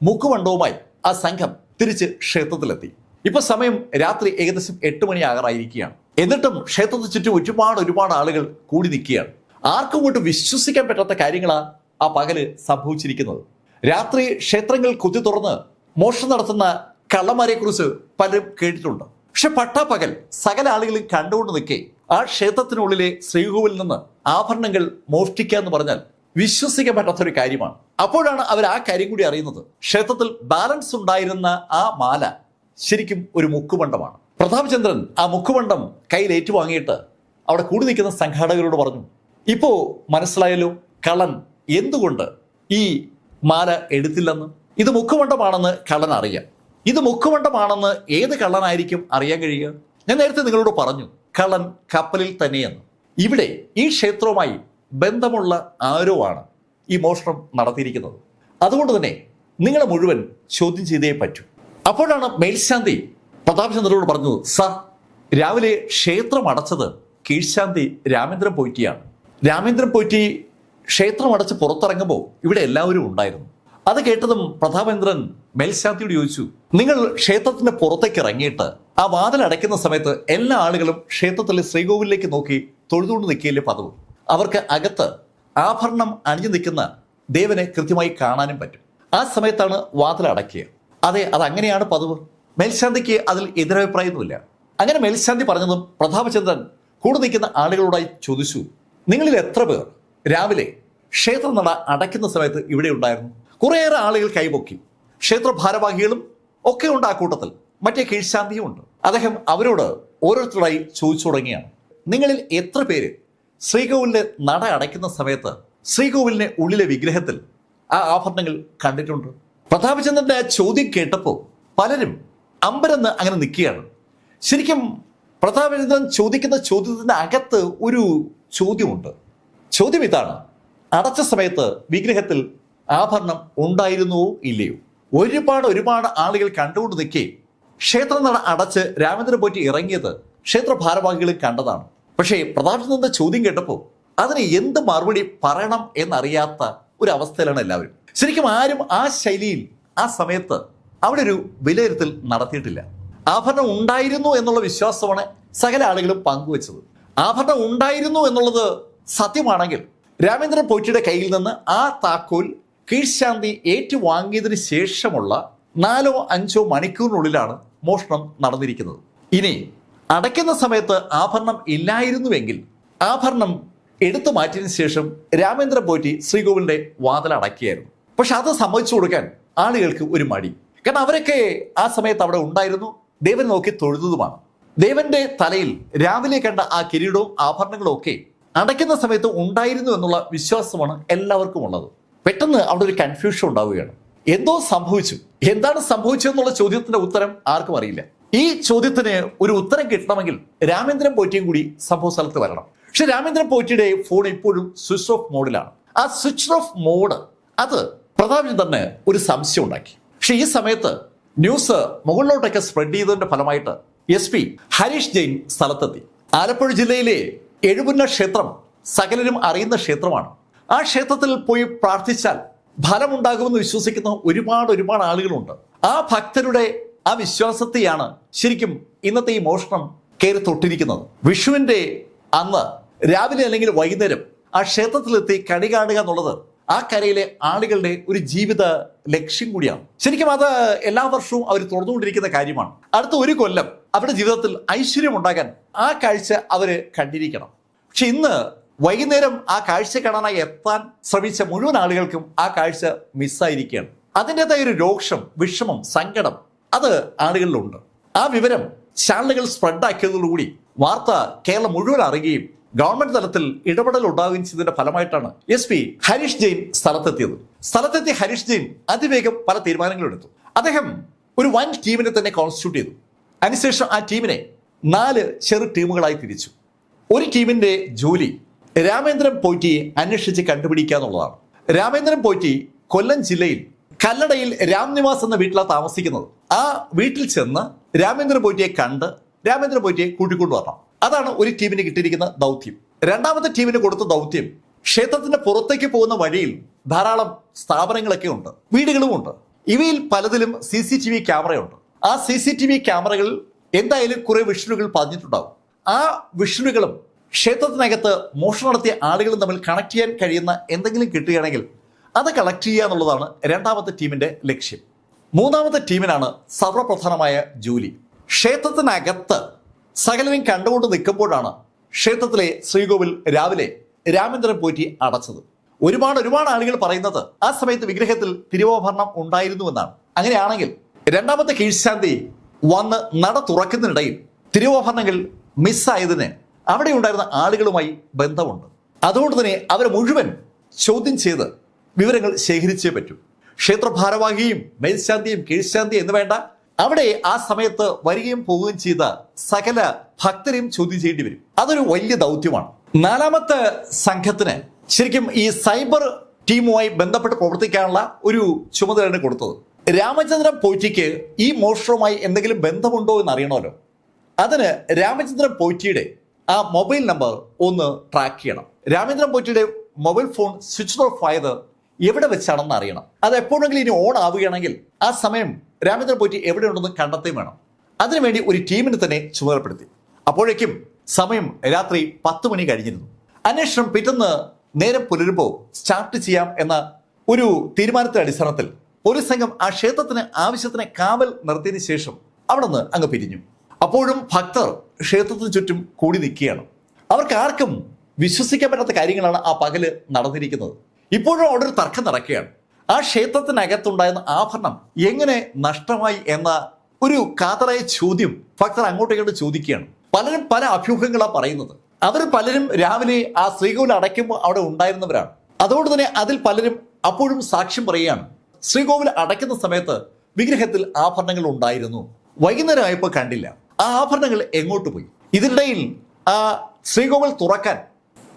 മുക്കുമണ്ഡവുമായി ആ സംഘം തിരിച്ച് ക്ഷേത്രത്തിലെത്തി. ഇപ്പൊ സമയം രാത്രി ഏകദേശം എട്ട് മണി ആകാറായിരിക്കുകയാണ്. എന്നിട്ടും ക്ഷേത്രത്തിന് ചുറ്റും ഒരുപാട് ഒരുപാട് ആളുകൾ കൂടി നിൽക്കുകയാണ്. ആർക്കും കൊണ്ട് വിശ്വസിക്കാൻ പറ്റാത്ത കാര്യങ്ങളാണ് ആ പകൽ സംഭവിച്ചിരിക്കുന്നത്. രാത്രി ക്ഷേത്രങ്ങൾ കുത്തി തുറന്ന് മോഷണം നടത്തുന്ന കള്ളന്മാരെ കുറിച്ച് പലരും കേട്ടിട്ടുണ്ട്. പക്ഷെ പട്ടാപ്പകൽ സകല ആളുകളും കണ്ടുകൊണ്ട് നിൽക്കെ ആ ക്ഷേത്രത്തിനുള്ളിലെ ശ്രീകോവിൽ നിന്ന് ആഭരണങ്ങൾ മോഷ്ടിക്കുക എന്ന് പറഞ്ഞാൽ വിശ്വസിക്കാൻ പറ്റാത്ത ഒരു കാര്യമാണ്. അപ്പോഴാണ് അവർ ആ കാര്യം കൂടി അറിയുന്നത്. ക്ഷേത്രത്തിൽ ബാലൻസ് ഉണ്ടായിരുന്ന ആ മാല ശരിക്കും ഒരു മുക്കുമണ്ഡമാണ്. പ്രതാപചന്ദ്രൻ ആ മുക്കുമണ്ഡം കയ്യിൽ ഏറ്റുവാങ്ങിയിട്ട് അവിടെ കൂടി നിൽക്കുന്ന സംഘാടകരോട് പറഞ്ഞു ഇപ്പോ മനസ്സിലായല്ലോ കള്ളൻ എന്തുകൊണ്ട് ഈ മാല എടുത്തില്ലെന്ന്? ഇത് മുക്കുമണ്ഡമാണെന്ന് കള്ളൻ അറിയാം ഇത് മുക്കുമണ്ഡമാണെന്ന് ഏത് കള്ളനായിരിക്കും അറിയാൻ കഴിയുക? ഞാൻ നേരത്തെ നിങ്ങളോട് പറഞ്ഞു കള്ളൻ കപ്പലിൽ തന്നെയെന്ന്. ഇവിടെ ഈ ക്ഷേത്രവുമായി ബന്ധമുള്ള ആരോ ആണ് ഈ മോഷണം നടത്തിയിരിക്കുന്നത്. അതുകൊണ്ട് തന്നെ നിങ്ങളെ മുഴുവൻ ചോദ്യം ചെയ്തേ പറ്റൂ. അപ്പോഴാണ് മേൽശാന്തി പ്രതാപചന്ദ്രനോട് പറഞ്ഞത് സർ രാവിലെ ക്ഷേത്രം അടച്ചത് കീഴ്ശാന്തി രാമേന്ദ്രൻ പോയിറ്റിയാണ് രാമേന്ദ്രൻ പോയിറ്റി ക്ഷേത്രം അടച്ച് പുറത്തിറങ്ങുമ്പോൾ ഇവിടെ എല്ലാവരും ഉണ്ടായിരുന്നു. അത് കേട്ടതും പ്രതാപേന്ദ്രൻ മേൽശാന്തിയോട് ചോദിച്ചു. നിങ്ങൾ ക്ഷേത്രത്തിന്റെ പുറത്തേക്ക് ഇറങ്ങിയിട്ട് ആ വാതിൽ അടയ്ക്കുന്ന സമയത്ത് എല്ലാ ആളുകളും ക്ഷേത്രത്തിലെ ശ്രീകോവിലേക്ക് നോക്കി തൊഴുതുകൊണ്ട് നിൽക്കുകയല്ലേ പതിവ്. അവർക്ക് അകത്ത് ആഭരണം അണിഞ്ഞു നിൽക്കുന്ന ദേവനെ കൃത്യമായി കാണാനും പറ്റും. ആ സമയത്താണ് വാതിൽ അടയ്ക്കുക. അതെ അത് അങ്ങനെയാണ് പതിവ്. മേൽശാന്തിക്ക് അതിൽ എതിരഭിപ്രായമൊന്നുമില്ല. അങ്ങനെ മേൽശാന്തി പറഞ്ഞതും പ്രതാപചന്ദ്രൻ കൂടെ നിൽക്കുന്ന ആളുകളോടായി ചോദിച്ചു നിങ്ങളിൽ എത്ര പേർ രാവിലെ ക്ഷേത്ര നട അടയ്ക്കുന്ന സമയത്ത് ഇവിടെ ഉണ്ടായിരുന്നു? കുറേയേറെ ആളുകൾ കൈപൊക്കി ക്ഷേത്ര ഭാരവാഹികളും ഒക്കെ ഉണ്ട് ആ കൂട്ടത്തിൽ. മറ്റേ കീഴ്ശാന്തിയും ഉണ്ട്. അദ്ദേഹം അവരോട് ഓരോരുത്തരായി ചോദിച്ചു തുടങ്ങിയാണ്. നിങ്ങളിൽ എത്ര പേര് ശ്രീകോവിലിന്റെ നട അടയ്ക്കുന്ന സമയത്ത് ശ്രീകോവിലിന്റെ ഉള്ളിലെ വിഗ്രഹത്തിൽ ആ ആഭരണങ്ങൾ കണ്ടിട്ടുണ്ട്? പ്രതാപചന്ദ്രന്റെ ആ ചോദ്യം കേട്ടപ്പോൾ പലരും അമ്പരന്ന് അങ്ങനെ നിൽക്കുകയാണ്. ശരിക്കും പ്രതാപചന്ദ്രൻ ചോദിക്കുന്ന ചോദ്യത്തിന്റെ അകത്ത് ഒരു ചോദ്യമുണ്ട്. ചോദ്യം ഇതാണ്. അടച്ച സമയത്ത് വിഗ്രഹത്തിൽ ആഭരണം ഉണ്ടായിരുന്നോ ഇല്ലയോ? ഒരുപാട് ഒരുപാട് ആളുകൾ കണ്ടുകൊണ്ട് നിൽക്കേ ക്ഷേത്രനട അടച്ച് രാമേന്ദ്രൻ പോറ്റി ഇറങ്ങിയത് ക്ഷേത്ര ഭാരവാഹികൾ കണ്ടതാണ്. പക്ഷേ പ്രതാപചന്ദ്രന്റെ ചോദ്യം കേട്ടപ്പോൾ അതിന് എന്ത് മറുപടി പറയണം എന്നറിയാത്ത ഒരു അവസ്ഥയിലാണ് എല്ലാവരും. ശരിക്കും ആരും ആ ശൈലിയിൽ ആ സമയത്ത് അവിടെ ഒരു വിലയിരുത്തൽ നടത്തിയിട്ടില്ല. ആഭരണം ഉണ്ടായിരുന്നു എന്നുള്ള വിശ്വാസമാണ് സകല ആളുകളും പങ്കുവച്ചത്. ആഭരണം ഉണ്ടായിരുന്നു എന്നുള്ളത് സത്യമാണെങ്കിൽ രാമേന്ദ്രൻ പോറ്റിയുടെ കയ്യിൽ നിന്ന് ആ താക്കോൽ കീഴ്ശാന്തി ഏറ്റുവാങ്ങിയതിന് ശേഷമുള്ള നാലോ അഞ്ചോ മണിക്കൂറിനുള്ളിലാണ് മോഷണം നടന്നിരിക്കുന്നത്. ഇനി അടയ്ക്കുന്ന സമയത്ത് ആഭരണം ഇല്ലായിരുന്നുവെങ്കിൽ ആഭരണം എടുത്തു മാറ്റിയതിന് ശേഷം രാമേന്ദ്ര പോറ്റി ശ്രീകോവിലിന്റെ വാതിൽ അടക്കിയായിരുന്നു. പക്ഷെ അത് സമ്മതിച്ചു കൊടുക്കാൻ ആളുകൾക്ക് ഒരു മടി. കാരണം അവരൊക്കെ ആ സമയത്ത് അവിടെ ഉണ്ടായിരുന്നു ദേവൻ നോക്കി തൊഴുതുമാണ് ദേവന്റെ തലയിൽ രാവിലെ കണ്ട ആ കിരീടവും ആഭരണങ്ങളും ഒക്കെ അടയ്ക്കുന്ന സമയത്ത് ഉണ്ടായിരുന്നു എന്നുള്ള വിശ്വാസമാണ് എല്ലാവർക്കും ഉള്ളത്. പെട്ടെന്ന് അവിടെ ഒരു കൺഫ്യൂഷൻ ഉണ്ടാവുകയാണ്. എന്തോ സംഭവിച്ചു. എന്താണ് സംഭവിച്ചതെന്നുള്ള ചോദ്യത്തിന്റെ ഉത്തരം ആർക്കും അറിയില്ല. ഈ ചോദ്യത്തിന് ഒരു ഉത്തരം കിട്ടണമെങ്കിൽ രാമേന്ദ്രൻ പോറ്റിയും കൂടി സംഭവ സ്ഥലത്ത് വരണം. പക്ഷെ രാമേന്ദ്രൻ പോറ്റിയുടെ ഫോൺ ഇപ്പോഴും സ്വിച്ച് ഓഫ് മോഡിലാണ് ആ സ്വിച്ച് ഓഫ് മോഡ് അത് പ്രതാപചന്ദ്രന് ഒരു സംശയം ഉണ്ടാക്കി. പക്ഷെ ഈ സമയത്ത് ന്യൂസ് മുകളിലോട്ടൊക്കെ സ്പ്രെഡ് ചെയ്തതിന്റെ ഫലമായിട്ട് എസ് പി ഹരീഷ് ജെയിൻ സ്ഥലത്തെത്തി. ആലപ്പുഴ ജില്ലയിലെ എഴുപുന്ന ക്ഷേത്രം സകലരും അറിയുന്ന ക്ഷേത്രമാണ്. ആ ക്ഷേത്രത്തിൽ പോയി പ്രാർത്ഥിച്ചാൽ ഫലമുണ്ടാകുമെന്ന് വിശ്വസിക്കുന്ന ഒരുപാട് ഒരുപാട് ആളുകളുണ്ട്. ആ ഭക്തരുടെ ആ വിശ്വാസത്തെയാണ് ശരിക്കും ഇന്നത്തെ ഈ മോഷണം കയറി തൊട്ടിരിക്കുന്നത്. വിഷുവിന്റെ അന്ന് രാവിലെ അല്ലെങ്കിൽ വൈകുന്നേരം ആ ക്ഷേത്രത്തിലെത്തി കണി കാണുക എന്നുള്ളത് ആ കരയിലെ ആളുകളുടെ ഒരു ജീവിത ലക്ഷ്യം കൂടിയാണ്. ശരിക്കും അത് എല്ലാ വർഷവും അവർ തുറന്നുകൊണ്ടിരിക്കുന്ന കാര്യമാണ്. അടുത്ത ഒരു കൊല്ലം അവരുടെ ജീവിതത്തിൽ ഐശ്വര്യം ഉണ്ടാകാൻ ആ കാഴ്ച അവർ കണ്ടിരിക്കണം. പക്ഷെ ഇന്ന് വൈകുന്നേരം ആ കാഴ്ച കാണാനായി എത്താൻ ശ്രമിച്ച മുഴുവൻ ആളുകൾക്കും ആ കാഴ്ച മിസ്സായിരിക്കുകയാണ്. അതിന്റെതായ ഒരു രോക്ഷം വിഷമം സങ്കടം അത് ആളുകളിലുണ്ട്. ആ വിവരം ചാനലുകൾ സ്പ്രെഡ് ആക്കിയതോടുകൂടി വാർത്ത കേരളം മുഴുവൻ അറിയുകയും ഗവൺമെന്റ് തലത്തിൽ ഇടപെടൽ ഉണ്ടാവുകയും ചെയ്തതിന്റെ ഫലമായിട്ടാണ് എസ് പി ഹരീഷ് ജെയിൻ സ്ഥലത്തെത്തിയത്. സ്ഥലത്തെത്തിയ ഹരീഷ് ജെയിൻ അതിവേഗം പല തീരുമാനങ്ങളും എടുത്തു. അദ്ദേഹം ഒരു വൻ ടീമിനെ തന്നെ കോൺസ്റ്റിറ്റ്യൂട്ട് ചെയ്തു. അതിനുശേഷം ആ ടീമിനെ നാല് ചെറു ടീമുകളായി തിരിച്ചു. ഒരു ടീമിന്റെ ജോലി രാമേന്ദ്രൻ പോയിറ്റിയെ അന്വേഷിച്ച് കണ്ടുപിടിക്കുക എന്നുള്ളതാണ് രാമേന്ദ്രൻ പോറ്റി കൊല്ലം ജില്ലയിൽ കല്ലടയിൽ രാംനിവാസ് എന്ന വീട്ടിലാണ് താമസിക്കുന്നത്. ആ വീട്ടിൽ ചെന്ന് രാമേന്ദ്രൻ പോറ്റിയെ കണ്ട് രാമേന്ദ്രൻ പോറ്റിയെ കൂട്ടിക്കൊണ്ടു വരണം. അതാണ് ഒരു ടീമിന് കിട്ടിയിരിക്കുന്ന ദൗത്യം. രണ്ടാമത്തെ ടീമിന് കൊടുത്ത ദൗത്യം ക്ഷേത്രത്തിന്റെ പുറത്തേക്ക് പോകുന്ന വഴിയിൽ ധാരാളം സ്ഥാപനങ്ങളൊക്കെ ഉണ്ട്. വീടുകളുമുണ്ട്. ഇവയിൽ പലതിലും സി സി ടി വി ക്യാമറയുണ്ട്. ആ സി സി ടി വി ക്യാമറകളിൽ എന്തായാലും കുറെ വിഷ്ണുകൾ പതിഞ്ഞിട്ടുണ്ടാവും. ആ വിഷ്ണുകളും ക്ഷേത്രത്തിനകത്ത് മോഷണം നടത്തിയ ആളുകളും തമ്മിൽ കണക്ട് ചെയ്യാൻ കഴിയുന്ന എന്തെങ്കിലും കിട്ടുകയാണെങ്കിൽ അത് കളക്ട് ചെയ്യുക എന്നുള്ളതാണ് രണ്ടാമത്തെ ടീമിന്റെ ലക്ഷ്യം. മൂന്നാമത്തെ ടീമിനാണ് സർവപ്രധാനമായ ജോലി. ക്ഷേത്രത്തിനകത്ത് സകലനും കണ്ടുകൊണ്ട് നിൽക്കുമ്പോഴാണ് ക്ഷേത്രത്തിലെ ശ്രീകോവിൽ രാവിലെ രാമേന്ദ്രൻ പോറ്റി അടച്ചത്. ഒരുപാട് ഒരുപാട് ആളുകൾ പറയുന്നത് ആ സമയത്ത് വിഗ്രഹത്തിൽ തിരുവോഭരണം ഉണ്ടായിരുന്നുവെന്നാണ്. അങ്ങനെയാണെങ്കിൽ രണ്ടാമത്തെ കീഴ്ശാന്തി വന്ന് നട തുറക്കുന്നതിനിടയിൽ തിരുവോഭരണങ്ങൾ മിസ്സായതിന് അവിടെ ഉണ്ടായിരുന്ന ആളുകളുമായി ബന്ധമുണ്ട്. അതുകൊണ്ട് തന്നെ അവരെ മുഴുവൻ ചോദ്യം ചെയ്ത് വിവരങ്ങൾ ശേഖരിച്ചേ പറ്റൂ. ക്ഷേത്ര ഭാരവാഹിയും മേൽശാന്തിയും കീഴ്ശാന്തിയും എന്ന് വേണ്ട. അവിടെ ആ സമയത്ത് വരികയും പോവുകയും ചെയ്ത സകല ഭക്തരെയും ചോദ്യം ചെയ്യേണ്ടി വരും. അതൊരു വലിയ ദൗത്യമാണ്. നാലാമത്തെ സംഘത്തിന് ശരിക്കും ഈ സൈബർ ടീമുമായി ബന്ധപ്പെട്ട് പ്രവർത്തിക്കാനുള്ള ഒരു ചുമതലയാണ് കൊടുത്തത്. രാമചന്ദ്രൻ പോറ്റിക്ക് ഈ മോഷണവുമായി എന്തെങ്കിലും ബന്ധമുണ്ടോ എന്ന് അറിയണമല്ലോ. അതിന് രാമചന്ദ്രൻ പോറ്റിയുടെ ആ മൊബൈൽ നമ്പർ ഒന്ന് ട്രാക്ക് ചെയ്യണം. രാമേന്ദ്രൻ പോറ്റിയുടെ മൊബൈൽ ഫോൺ സ്വിച്ച് ഓഫ് ആയത് എവിടെ വെച്ചാണെന്ന് അറിയണം. അത് എപ്പോഴെങ്കിലും ഇനി ഓൺ ആവുകയാണെങ്കിൽ ആ സമയം രാമേന്ദ്രൻ പോറ്റി എവിടെ ഉണ്ടെന്ന് കണ്ടെത്തുകയും വേണം. അതിനുവേണ്ടി ഒരു ടീമിനെ തന്നെ ചുമതലപ്പെടുത്തി. അപ്പോഴേക്കും സമയം രാത്രി പത്ത് മണി കഴിഞ്ഞിരുന്നു. അന്വേഷണം പിറ്റന്ന് നേരം പുലരുമ്പോൾ സ്റ്റാർട്ട് ചെയ്യാം എന്ന ഒരു തീരുമാനത്തിന്റെ അടിസ്ഥാനത്തിൽ പോലീസ് സംഘം ആ ക്ഷേത്രത്തിന് ആവശ്യത്തിന് കാവൽ നിർത്തിയതിനു ശേഷം അവിടെ നിന്ന് അങ്ങ് പിരിഞ്ഞു. അപ്പോഴും ഭക്തർ ക്ഷേത്രത്തിന് ചുറ്റും കൂടി നിൽക്കുകയാണ്. അവർക്ക് ആർക്കും വിശ്വസിക്കാൻ പറ്റാത്ത കാര്യങ്ങളാണ് ആ പകൽ നടന്നിരിക്കുന്നത്. ഇപ്പോഴും അവിടെ ഒരു തർക്കം നടക്കുകയാണ്. ആ ക്ഷേത്രത്തിനകത്തുണ്ടായിരുന്ന ആഭരണം എങ്ങനെ നഷ്ടമായി എന്ന ഒരു കാതറായ ചോദ്യം ഭക്തർ അങ്ങോട്ടും ഇങ്ങോട്ട് ചോദിക്കുകയാണ്. പലരും പല അഭ്യൂഹങ്ങളാണ് പറയുന്നത്. അവർ പലരും രാവിലെ ആ ശ്രീകോവിൽ അടയ്ക്കുമ്പോൾ അവിടെ ഉണ്ടായിരുന്നവരാണ്. അതുകൊണ്ട് തന്നെ അതിൽ പലരും അപ്പോഴും സാക്ഷ്യം പറയുകയാണ്. ശ്രീകോവിൽ അടയ്ക്കുന്ന സമയത്ത് വിഗ്രഹത്തിൽ ആഭരണങ്ങൾ ഉണ്ടായിരുന്നു. വൈകുന്നേരമായപ്പോൾ കണ്ടില്ല. ആ ആഭരണങ്ങൾ എങ്ങോട്ട് പോയി? ഇതിനിടയിൽ ആ ശ്രീകോവിൽ തുറക്കാൻ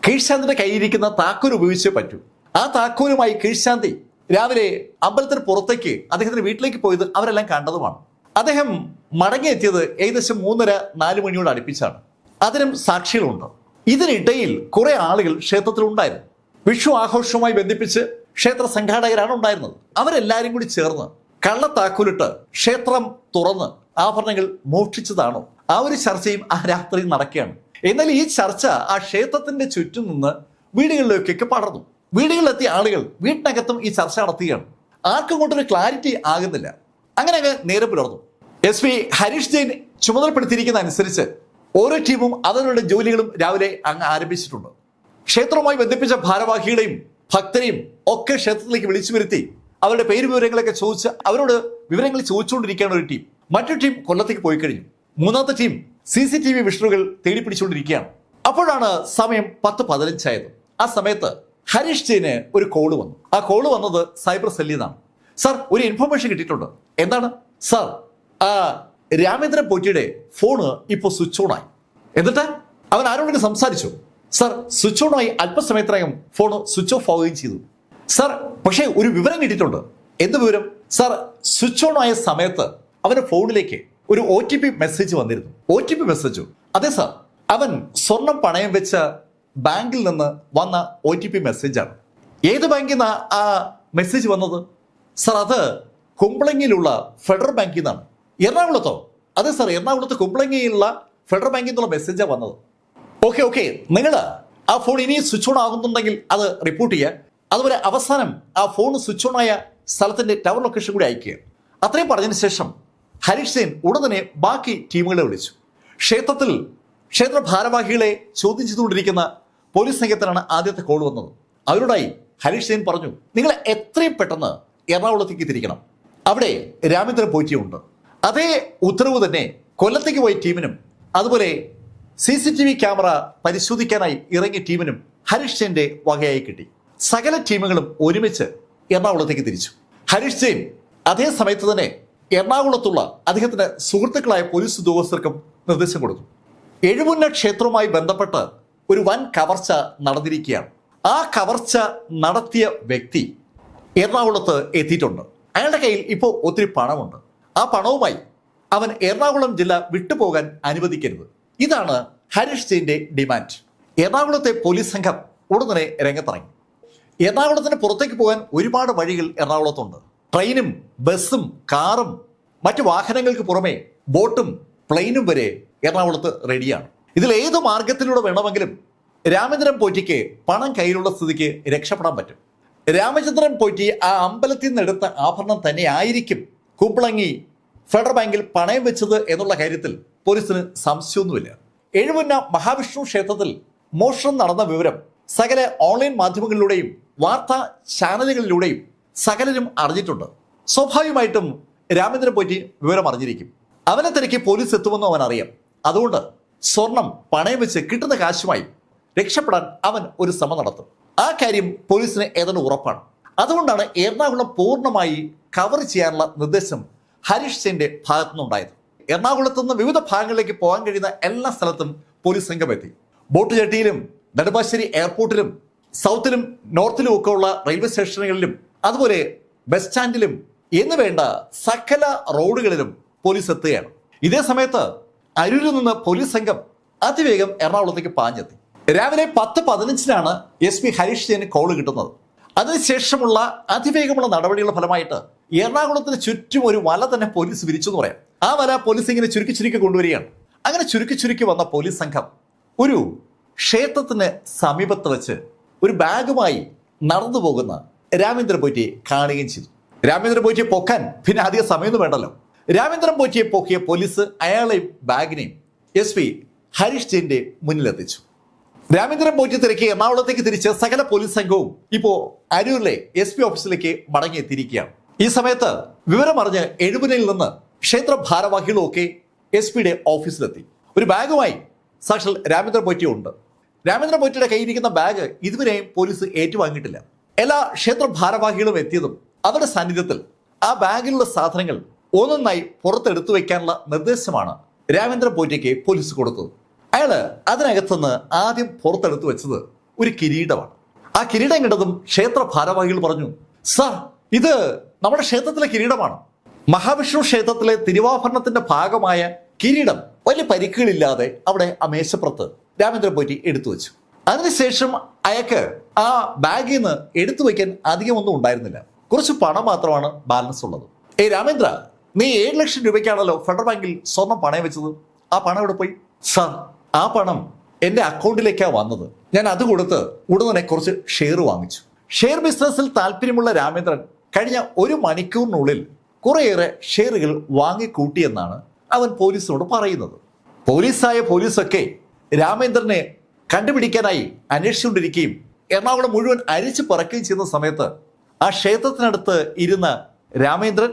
കീഴ്ശാന്തിന്റെ കയ്യിരിക്കുന്ന താക്കോൽ ഉപയോഗിച്ചേ പറ്റൂ. ആ താക്കോലുമായി കീഴ്ശാന്തി രാവിലെ അമ്പലത്തിന് പുറത്തേക്ക് അദ്ദേഹത്തിന്റെ വീട്ടിലേക്ക് പോയത് അവരെല്ലാം കണ്ടതുമാണ്. അദ്ദേഹം മടങ്ങിയെത്തിയത് ഏകദേശം മൂന്നര നാല് മണിയോട് അടുപ്പിച്ചാണ്. അതിനും സാക്ഷികളുണ്ട്. ഇതിനിടയിൽ കുറെ ആളുകൾ ക്ഷേത്രത്തിലുണ്ടായിരുന്നു. വിഷു ആഘോഷവുമായി ബന്ധിപ്പിച്ച് ക്ഷേത്ര സംഘാടകരാണ് ഉണ്ടായിരുന്നത്. അവരെല്ലാരും കൂടി ചേർന്ന് കള്ളത്താക്കൂലിട്ട് ക്ഷേത്രം തുറന്ന് ആഭരണങ്ങൾ മോഷ്ടിച്ചതാണോ? ആ ഒരു ചർച്ചയും ആ രാത്രി നടക്കുകയാണ്. എന്നാൽ ഈ ചർച്ച ആ ക്ഷേത്രത്തിന്റെ ചുറ്റും നിന്ന് വീടുകളിലേക്കൊക്കെ പടർന്നു. വീടുകളിലെത്തിയ ആളുകൾ വീട്ടിനകത്തും ഈ ചർച്ച നടത്തുകയാണ്. ആർക്കും കൊണ്ടൊരു ക്ലാരിറ്റി ആകുന്നില്ല. അങ്ങനെ അങ്ങ് നേരെ പുലർന്നു. എസ് പി ഹരീഷ് ജെയിൻ ചുമതലപ്പെടുത്തിയിരിക്കുന്ന അനുസരിച്ച് ഓരോ ടീമും അതിനുള്ള ജോലികളും രാവിലെ അങ്ങ് ആരംഭിച്ചിട്ടുണ്ട്. ക്ഷേത്രവുമായി ബന്ധിപ്പിച്ച ഭാരവാഹികളെയും ഭക്തരെയും ഒക്കെ ക്ഷേത്രത്തിലേക്ക് വിളിച്ചു വരുത്തി അവരുടെ പേര് വിവരങ്ങളൊക്കെ ചോദിച്ച് അവരോട് വിവരങ്ങൾ ചോദിച്ചുകൊണ്ടിരിക്കുകയാണ് ഒരു ടീം. മറ്റൊരു ടീം കൊല്ലത്തേക്ക് പോയി കഴിഞ്ഞു. മൂന്നാമത്തെ team C C T V വിഷ്ണുകൾ തേടി പിടിച്ചുകൊണ്ടിരിക്കുകയാണ് അപ്പോഴാണ് സമയം പത്ത് പതിനഞ്ചായത്. ആ സമയത്ത് ഹരീഷ് ജെയിന് ഒരു കോൾ വന്നു. ആ കോൾ വന്നത് സൈബർ സെല്ലിൽ നിന്നാണ്. സാർ ഒരു ഇൻഫർമേഷൻ കിട്ടിയിട്ടുണ്ട്. എന്താണ്? സാർ ആ രാമേന്ദ്രൻ പോറ്റിയുടെ ഫോണ് ഇപ്പോൾ സ്വിച്ച് ഓൺ ആയി. എന്നിട്ട് അവൻ ആരോടെങ്കിലും സംസാരിച്ചു? സാർ സ്വിച്ച് ഓൺ ആയി അല്പസമയത്തിനകം ഫോൺ സ്വിച്ച് ഓഫ് ആവുകയും ചെയ്തു. സാർ പക്ഷേ ഒരു വിവരം കിട്ടിയിട്ടുണ്ട്. എന്ത് വിവരം? സാർ സ്വിച്ച് ഓൺ ആയ സമയത്ത് അവന്റെ ഫോണിലേക്ക് ഒരു ഒ ടി പി മെസ്സേജ് വന്നിരുന്നു. ഒ ടി പി മെസ്സേജോ അതെ സാർ അവൻ സ്വർണം പണയം വെച്ച ബാങ്കിൽ നിന്ന് വന്ന ഒ ടി പി മെസ്സേജാണ് ഏത് ബാങ്കിൽ നിന്നാണ് ആ മെസ്സേജ് വന്നത്? സാർ അത് കുമ്പളങ്ങിയിലുള്ള ഫെഡറൽ ബാങ്കിൽ നിന്നാണ് എറണാകുളത്തോ? അതെ സാർ എറണാകുളത്ത് കുമ്പളങ്ങിയിലുള്ള ഫെഡറൽ ബാങ്കിൽ നിന്നുള്ള മെസ്സേജാണ് വന്നത്. ഓക്കെ ഓക്കെ നിങ്ങൾ ആ ഫോൺ ഇനി സ്വിച്ച് ഓൺ ആകുന്നുണ്ടെങ്കിൽ അത് റിപ്പോർട്ട് ചെയ്യുക അതുപോലെ അവസാനം ആ ഫോൺ സ്വിച്ച് ഓൺ ആയ സ്ഥലത്തിന്റെ ടവർ ലൊക്കേഷൻ കൂടി അയക്കുക അത്രയും പറഞ്ഞതിന് ശേഷം ഹരീഷ് സെയിൻ ഉടൻ തന്നെ ബാക്കി ടീമുകളെ വിളിച്ചു. ക്ഷേത്രത്തിൽ ക്ഷേത്ര ഭാരവാഹികളെ ചോദ്യം ചെയ്തുകൊണ്ടിരിക്കുന്ന പോലീസ് സംഘത്തിനാണ് ആദ്യത്തെ കോൾ വന്നത്. അവരോടായി ഹരീഷ് സെയിൻ പറഞ്ഞു നിങ്ങൾ എത്രയും പെട്ടെന്ന് എറണാകുളത്തേക്ക് തിരിക്കണം. അവിടെ രാമേന്ദ്രൻ പോയിറ്റിയുണ്ട് അതേ ഉത്തരവ് തന്നെ കൊല്ലത്തേക്ക് പോയ ടീമിനും അതുപോലെ C C T V camera പരിശോധിക്കാനായി ഇറങ്ങിയ ടീമിനും ഹരീഷ് ജെയിന്റെ വകയായി കിട്ടി. സകല ടീമുകളും ഒരുമിച്ച് എറണാകുളത്തേക്ക് തിരിച്ചു. ഹരീഷ് ജെയിൻ അതേ സമയത്ത് തന്നെ എറണാകുളത്തുള്ള അദ്ദേഹത്തിന്റെ സുഹൃത്തുക്കളായ പോലീസ് ഉദ്യോഗസ്ഥർക്കും നിർദ്ദേശം കൊടുത്തു. എഴുമുന്ന ക്ഷേത്രവുമായി ബന്ധപ്പെട്ട് ഒരു വൻ കവർച്ച നടന്നിരിക്കുകയാണ്. ആ കവർച്ച നടത്തിയ വ്യക്തി എറണാകുളത്ത് എത്തിയിട്ടുണ്ട്. അയാളുടെ കയ്യിൽ ഇപ്പോൾ ഒത്തിരി പണമുണ്ട്. ആ പണവുമായി അവൻ എറണാകുളം ജില്ല വിട്ടുപോകാൻ അനുവദിക്കരുത്. ഇതാണ് ഹരീഷ് ജെയിന്റെ ഡിമാൻഡ്. എറണാകുളത്തെ പോലീസ് സംഘം ഉടനെ രംഗത്തിറങ്ങി. എറണാകുളത്തിന് പുറത്തേക്ക് പോകാൻ ഒരുപാട് വഴികൾ എറണാകുളത്തുണ്ട്. ട്രെയിനും ബസ്സും കാറും മറ്റ് വാഹനങ്ങൾക്ക് പുറമെ ബോട്ടും പ്ലെയിനും വരെ എറണാകുളത്ത് റെഡിയാണ്. ഇതിൽ ഏത് മാർഗത്തിലൂടെ വേണമെങ്കിലും രാമചന്ദ്രൻ പോറ്റിക്ക് പണം കയ്യിലുള്ള സ്ഥിതിക്ക് രക്ഷപ്പെടാൻ പറ്റും. രാമചന്ദ്രൻ പോറ്റി ആ അമ്പലത്തിൽ നിന്നെടുത്ത ആഭരണം തന്നെ ആയിരിക്കും കുമ്പളങ്ങി ഫെഡറൽ ബാങ്കിൽ പണയം വെച്ചത് എന്നുള്ള കാര്യത്തിൽ പോലീസിന് സംശയമൊന്നുമില്ല. എഴുപുന്ന മഹാവിഷ്ണു ക്ഷേത്രത്തിൽ മോഷണം നടന്ന വിവരം സകല ഓൺലൈൻ മാധ്യമങ്ങളിലൂടെയും വാർത്താ ചാനലുകളിലൂടെയും സകലരും അറിഞ്ഞിട്ടുണ്ട്. സ്വാഭാവികമായിട്ടും രാമേന്ദ്രൻ പോറ്റി വിവരം അറിഞ്ഞിരിക്കും. അവനെ തിരക്കി പോലീസ് എത്തുമെന്നും അവൻ അറിയാം. അതുകൊണ്ട് സ്വർണം പണയം വെച്ച് കിട്ടുന്ന കാശുമായി രക്ഷപ്പെടാൻ അവൻ ഒരു ശ്രമം നടത്തും. ആ കാര്യം പോലീസിന് ഏതാണ്ട് ഉറപ്പാണ്. അതുകൊണ്ടാണ് എറണാകുളം പൂർണമായി കവർ ചെയ്യാനുള്ള നിർദ്ദേശം ഹരീഷ് സെന്റെ ഭാഗത്തു നിന്നുണ്ടായത്. എറണാകുളത്ത് നിന്ന് വിവിധ ഭാഗങ്ങളിലേക്ക് പോകാൻ കഴിയുന്ന എല്ലാ സ്ഥലത്തും പോലീസ് സംഘം എത്തി ബോട്ട് ജെട്ടിയിലും നെടുമ്പാശ്ശേരി എയർപോർട്ടിലും സൗത്തിലും നോർത്തിലും ഒക്കെ ഉള്ള റെയിൽവേ സ്റ്റേഷനുകളിലും അതുപോലെ ബസ് സ്റ്റാൻഡിലും എന്ന് വേണ്ട സകല റോഡുകളിലും പോലീസ് എത്തുകയാണ്. ഇതേ സമയത്ത് അരൂരിൽ നിന്ന് പോലീസ് സംഘം അതിവേഗം എറണാകുളത്തേക്ക് പാഞ്ഞെത്തി. രാവിലെ പത്ത് പതിനഞ്ചിനാണ് എസ് പി ഹരീഷ് ജയന് കോൾ കിട്ടുന്നത്. അതിനുശേഷമുള്ള അതിവേഗമുള്ള നടപടികളുടെ ഫലമായിട്ട് എറണാകുളത്തിന് ചുറ്റും ഒരു വല തന്നെ പോലീസ് വിരിച്ചു എന്ന് പറയാം. ആ വല പോലീസ് ഇങ്ങനെ ചുരുക്കി ചുരുക്കി കൊണ്ടുവരികയാണ്. അങ്ങനെ ചുരുക്കി ചുരുക്കി വന്ന പോലീസ് സംഘം ഒരു ക്ഷേത്രത്തിന് സമീപത്ത് വെച്ച് ഒരു ബാഗുമായി നടന്നു പോകുന്ന രാമേന്ദ്രൻ പോറ്റിയെ കാണുകയും ചെയ്തു. രാമേന്ദ്രൻ പോറ്റിയെ പൊക്കാൻ പിന്നെ അധികം സമയമൊന്നും വേണ്ടല്ലോ. രാമേന്ദ്രൻ പോറ്റിയെ പൊക്കിയ പോലീസ് അയാളെയും ബാഗിനെയും എസ് പി ഹരീഷ് ജെയിന്റെ മുന്നിലെത്തിച്ചു രാമേന്ദ്രൻ പോറ്റി തിരക്കി എറണാകുളത്തേക്ക് തിരിച്ച് സകല പോലീസ് സംഘവും ഇപ്പോ അരൂരിലെ എസ് പി ഓഫീസിലേക്ക് മടങ്ങിയെത്തിയിരിക്കുകയാണ്. ഈ സമയത്ത് വിവരമറിഞ്ഞ് എഴുപനയിൽ നിന്ന് ക്ഷേത്ര ഭാരവാഹികളും ഒക്കെ എസ് പിയുടെ ഓഫീസിലെത്തി. ഒരു ബാഗുമായി സാക്ഷാൽ രാമേന്ദ്രൻ പോറ്റി ഉണ്ട്. രാമേന്ദ്രൻ പോറ്റിയുടെ കയ്യിരിക്കുന്ന ബാഗ് ഇതുവരെയും പോലീസ് ഏറ്റുവാങ്ങിയിട്ടില്ല. എല്ലാ ക്ഷേത്ര ഭാരവാഹികളും എത്തിയതും അവരുടെ സാന്നിധ്യത്തിൽ ആ ബാഗിലുള്ള സാധനങ്ങൾ ഒന്നൊന്നായി പുറത്തെടുത്തു വയ്ക്കാനുള്ള നിർദ്ദേശമാണ് രാമേന്ദ്ര പോറ്റയ്ക്ക് പോലീസ് കൊടുത്തത്. അയാൾ അതിനകത്തുനിന്ന് ആദ്യം പുറത്തെടുത്തു വെച്ചത് ഒരു കിരീടമാണ്. ആ കിരീടം കണ്ടതും ക്ഷേത്ര ഭാരവാഹികൾ പറഞ്ഞു സാർ ഇത് നമ്മുടെ ക്ഷേത്രത്തിലെ കിരീടമാണ്. മഹാവിഷ്ണു ക്ഷേത്രത്തിലെ തിരുവാഭരണത്തിന്റെ ഭാഗമായ കിരീടം വലിയ പരിക്കുകളില്ലാതെ അവിടെ ആ മേശപ്പുറത്ത് രാമേന്ദ്ര പോറ്റി എടുത്തു വെച്ചു. അതിനുശേഷം അയാൾക്ക് ആ ബാഗിൽ നിന്ന് എടുത്തു വയ്ക്കാൻ അധികം ഒന്നും ഉണ്ടായിരുന്നില്ല. കുറച്ച് പണം മാത്രമാണ് ബാലൻസ് ഉള്ളത്. ഏ രാമേന്ദ്ര നീ ഏഴ് ലക്ഷം രൂപയ്ക്കാണല്ലോ ഫെഡറൽ ബാങ്കിൽ സ്വർണം പണയം വെച്ചത്? ആ പണം എവിടെ പോയി? സാർ ആ പണം എന്റെ അക്കൗണ്ടിലേക്കാണ് വന്നത്. ഞാൻ അത് കൊടുത്ത് ഉടൻ തന്നെ കുറച്ച് ഷെയർ വാങ്ങിച്ചു. ഷെയർ ബിസിനസ്സിൽ താല്പര്യമുള്ള രാമേന്ദ്രൻ കഴിഞ്ഞ ഒരു മണിക്കൂറിനുള്ളിൽ കുറേയേറെ ഷെയറുകൾ വാങ്ങിക്കൂട്ടിയെന്നാണ് അവൻ പോലീസിനോട് പറയുന്നത്. പോലീസായ പോലീസൊക്കെ രാമേന്ദ്രനെ കണ്ടുപിടിക്കാനായി അന്വേഷിച്ചുകൊണ്ടിരിക്കുകയും എറണാകുളം മുഴുവൻ അരിച്ചു പറക്കുകയും ചെയ്യുന്ന സമയത്ത് ആ ക്ഷേത്രത്തിനടുത്ത് ഇരുന്ന രാമേന്ദ്രൻ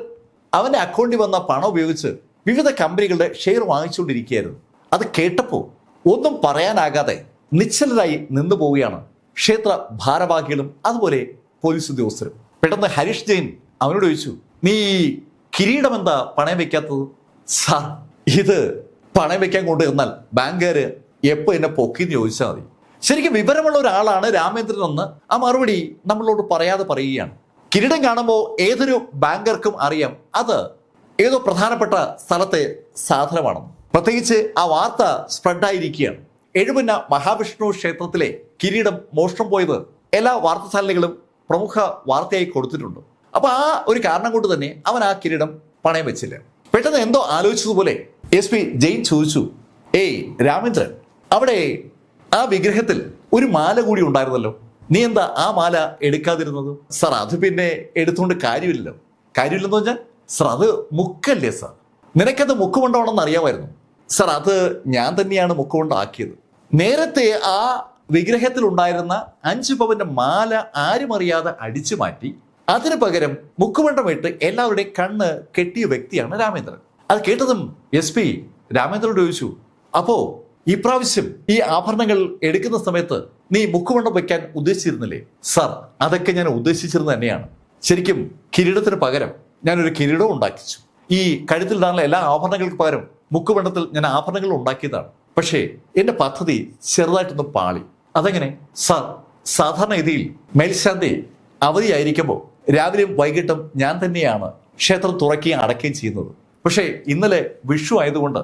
അവന്റെ അക്കൗണ്ടിൽ വന്ന പണം ഉപയോഗിച്ച് വിവിധ കമ്പനികളുടെ ഷെയർ വാങ്ങിച്ചുകൊണ്ടിരിക്കുകയായിരുന്നു. അത് കേട്ടപ്പോൾ ഒന്നും പറയാനാകാതെ നിശ്ചലരായി നിന്നു പോവുകയാണ് ക്ഷേത്ര ഭാരവാഹികളും അതുപോലെ പോലീസ് ഉദ്യോഗസ്ഥരും. പെട്ടെന്ന് ഹരീഷ് ജെയിൻ അവനോട് ചോദിച്ചു നീ കിരീടം എന്താ പണയം വെക്കാത്തത്? സാർ ഇത് പണയം വെക്കാൻ കൊണ്ടുവന്നാൽ ബാങ്കുകാര് എപ്പോ എന്നെ പൊക്കിന്ന് ചോദിച്ചാൽ മതി. ശരിക്കും വിവരമുള്ള ഒരാളാണ് രാമേന്ദ്രൻ എന്ന് ആ മറുപടി നമ്മളോട് പറയാതെ പറയുകയാണ്. കിരീടം കാണുമ്പോൾ ഏതൊരു ബാങ്കർക്കും അറിയാം. അത് ഏതോ പ്രധാനപ്പെട്ട സ്ഥലത്തെ സാധനമാണ്. പ്രത്യേകിച്ച് ആ വാർത്ത സ്പ്രെഡായിരിക്കുകയാണ്. എഴുപന്ന മഹാവിഷ്ണു ക്ഷേത്രത്തിലെ കിരീടം മോഷണം പോയത് എല്ലാ വാർത്താ ചാനലുകളും പ്രമുഖ വാർത്തയായി കൊടുത്തിട്ടുണ്ട്. അപ്പൊ ആ ഒരു കാരണം കൊണ്ട് തന്നെ അവൻ ആ കിരീടം പണയം വെച്ചില്ല. പെട്ടെന്ന് എന്തോ ആലോചിച്ചതുപോലെ എസ് പി ജെയിൻ ചോദിച്ചു ഏയ് രാമേന്ദ്രൻ അവിടെ ആ വിഗ്രഹത്തിൽ ഒരു മാല കൂടി ഉണ്ടായിരുന്നല്ലോ. നീ എന്താ ആ മാല എടുക്കാതിരുന്നത്? സാർ അത് പിന്നെ എടുത്തുകൊണ്ട് കാര്യമില്ലല്ലോ. കാര്യമില്ലെന്ന് പറഞ്ഞാൽ സാർ അത് മുക്കല്ലേ സാർ? നിനക്കത് മുക്കുകൊണ്ടാണെന്ന് അറിയാമായിരുന്നു. സാർ അത് ഞാൻ തന്നെയാണ് മുക്കുകൊണ്ടാക്കിയത്. നേരത്തെ ആ വിഗ്രഹത്തിൽ ഉണ്ടായിരുന്ന അഞ്ചു പവന്റെ മാല ആരും അറിയാതെ അടിച്ചു മാറ്റി അതിനു പകരം മുക്കുമണ്ഡമിട്ട് എല്ലാവരുടെയും കണ്ണ് കെട്ടിയ വ്യക്തിയാണ് രാമേന്ദ്രൻ. അത് കേട്ടതും എസ് പി രാമേന്ദ്രൻ ചോദിച്ചു അപ്പോ ഈ പ്രാവശ്യം ഈ ആഭരണങ്ങൾ എടുക്കുന്ന സമയത്ത് നീ മുക്കുവണ്ടം വയ്ക്കാൻ ഉദ്ദേശിച്ചിരുന്നില്ലേ? സാർ അതൊക്കെ ഞാൻ ഉദ്ദേശിച്ചിരുന്നത് തന്നെയാണ്. ശരിക്കും കിരീടത്തിന് പകരം ഞാനൊരു കിരീടം ഉണ്ടാക്കിച്ചു. ഈ കഴുത്തിൽ കഴുത്തിലിടാനുള്ള എല്ലാ ആഭരണങ്ങൾക്ക് പകരം മുക്കുവണ്ടത്തിൽ ഞാൻ ആഭരണങ്ങൾ ഉണ്ടാക്കിയതാണ്. പക്ഷേ എന്റെ പദ്ധതി ചെറുതായിട്ടൊന്ന് പാളി. അതെങ്ങനെ? സാർ സാധാരണ രീതിയിൽ മേൽശാന്തി അവധിയായിരിക്കുമ്പോൾ രാവിലെയും വൈകിട്ടും ഞാൻ തന്നെയാണ് ക്ഷേത്രം തുറക്കുകയും അടയ്ക്കുകയും ചെയ്യുന്നത്. പക്ഷേ ഇന്നലെ വിഷു ആയതുകൊണ്ട്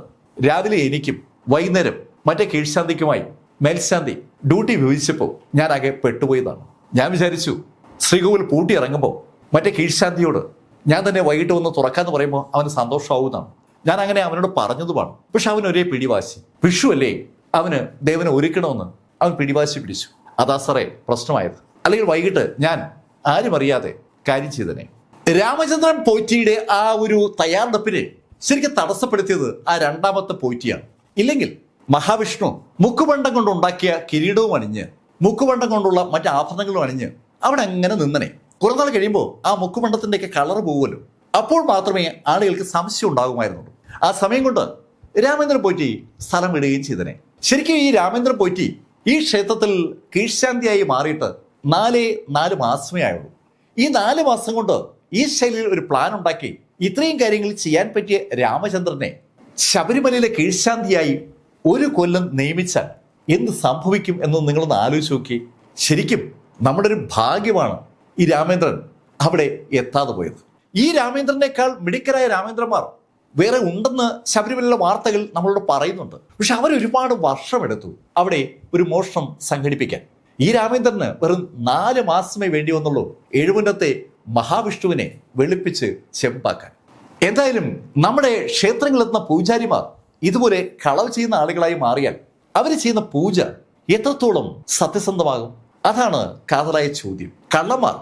രാവിലെ എനിക്കും വൈകുന്നേരം മറ്റേ കീഴ്ശാന്തിക്കുമായി മേൽശാന്തി ഡ്യൂട്ടി വിഭജിച്ചപ്പോൾ ഞാൻ ആകെ പെട്ടുപോയതാണ്. ഞാൻ വിചാരിച്ചു ശ്രീകോവിൽ പൂട്ടി ഇറങ്ങുമ്പോൾ മറ്റേ കീഴ്ശാന്തിയോട് ഞാൻ തന്നെ വൈകിട്ട് വന്ന് തുറക്കാന്ന് പറയുമ്പോൾ അവന് സന്തോഷമാവുന്നതാണ്. ഞാൻ അങ്ങനെ അവനോട് പറഞ്ഞതുമാണ്. പക്ഷെ അവൻ ഒരേ പിടിവാശി. വിഷു അല്ലേ അവന് ദേവനെ ഒരുക്കണമെന്ന് അവൻ പിടിവാശി പിടിച്ചു. അതാ സാറേ പ്രശ്നമായത്. അല്ലെങ്കിൽ വൈകിട്ട് ഞാൻ ആരും അറിയാതെ കാര്യം ചെയ്തനെ. രാമചന്ദ്രൻ പോറ്റിയുടെ ആ ഒരു തയ്യാറെടുപ്പിനെ ശരിക്കും തടസ്സപ്പെടുത്തിയത് ആ രണ്ടാമത്തെ പോറ്റിയാണ്. ഇല്ലെങ്കിൽ മഹാവിഷ്ണു മുക്കുപണ്ടം കൊണ്ടുണ്ടാക്കിയ കിരീടവും അണിഞ്ഞ് മുക്കുപണ്ടം കൊണ്ടുള്ള മറ്റു ആഭരണങ്ങളും അണിഞ്ഞ് അവിടെ അങ്ങനെ നിന്നനെ കുറെ നാൾ കഴിയുമ്പോൾ ആ മുക്കുപണ്ടത്തിന്റെയൊക്കെ കളർ പോകുമല്ലോ അപ്പോൾ മാത്രമേ ആളുകൾക്ക് സംശയം ഉണ്ടാകുമായിരുന്നുള്ളൂ ആ സമയം കൊണ്ട് രാമേന്ദ്രൻ പോറ്റി സ്ഥലം വിടുകയും ചെയ്തനെ. ശരിക്കും ഈ രാമേന്ദ്രൻ പോറ്റി ഈ ക്ഷേത്രത്തിൽ കീഴ്ശാന്തിയായി മാറിയിട്ട് നാലേ നാല് മാസമേ ആയുള്ളൂ. ഈ നാല് മാസം കൊണ്ട് ഈ ശൈലിയിൽ ഒരു പ്ലാൻ ഉണ്ടാക്കി ഇത്രയും കാര്യങ്ങൾ ചെയ്യാൻ പറ്റിയ രാമചന്ദ്രനെ ശബരിമലയിലെ കീഴ്ശാന്തിയായി ഒരു കൊല്ലം നിയമിച്ചാൽ എന്ത് സംഭവിക്കും എന്ന് നിങ്ങളൊന്ന് ആലോചിച്ച് നോക്കി. ശരിക്കും നമ്മുടെ ഒരു ഭാഗ്യമാണ് ഈ രാമേന്ദ്രൻ അവിടെ എത്താതെ പോയത്. ഈ രാമേന്ദ്രനേക്കാൾ മിടുക്കരായ രാമേന്ദ്രന്മാർ വേറെ ഉണ്ടെന്ന് ശബരിമലയിലെ വാർത്തകൾ നമ്മളോട് പറയുന്നുണ്ട്. പക്ഷെ അവർ ഒരുപാട് വർഷമെടുത്തു അവിടെ ഒരു മോഷണം സംഘടിപ്പിക്കാൻ. ഈ രാമേന്ദ്രന് വെറും നാല് മാസമേ വേണ്ടി വന്നുള്ളൂ. എഴുപുന്നത്തെ മഹാവിഷ്ണുവിനെ വെളുപ്പിച്ച് ചെമ്പാക്കാൻ. എന്തായാലും നമ്മുടെ ക്ഷേത്രങ്ങളിലെത്തുന്ന പൂജാരിമാർ ഇതുപോലെ കളവ് ചെയ്യുന്ന ആളുകളായി മാറിയാൽ അവർ ചെയ്യുന്ന പൂജ എത്രത്തോളം സത്യസന്ധമാകും? അതാണ് കാതലായ ചോദ്യം. കള്ളന്മാർ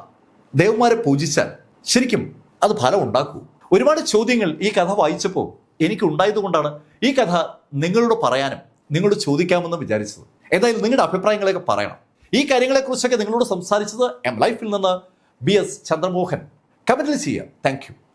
ദേവന്മാരെ പൂജിച്ചാൽ ശരിക്കും അത് ഫലം ഉണ്ടാക്കൂ. ഒരുപാട് ചോദ്യങ്ങൾ ഈ കഥ വായിച്ചപ്പോൾ എനിക്ക് ഉണ്ടായതുകൊണ്ടാണ് ഈ കഥ നിങ്ങളോട് പറയാനും നിങ്ങളോട് ചോദിക്കാമെന്ന് വിചാരിച്ചത്. എന്തായാലും നിങ്ങളുടെ അഭിപ്രായങ്ങളൊക്കെ പറയണം. ഈ കാര്യങ്ങളെക്കുറിച്ചൊക്കെ നിങ്ങളോട് സംസാരിച്ചത് എം ലൈഫിൽ നിന്ന് ബി എസ് ചന്ദ്രമോഹൻ. കമന്റിൽ ചെയ്യുക. താങ്ക്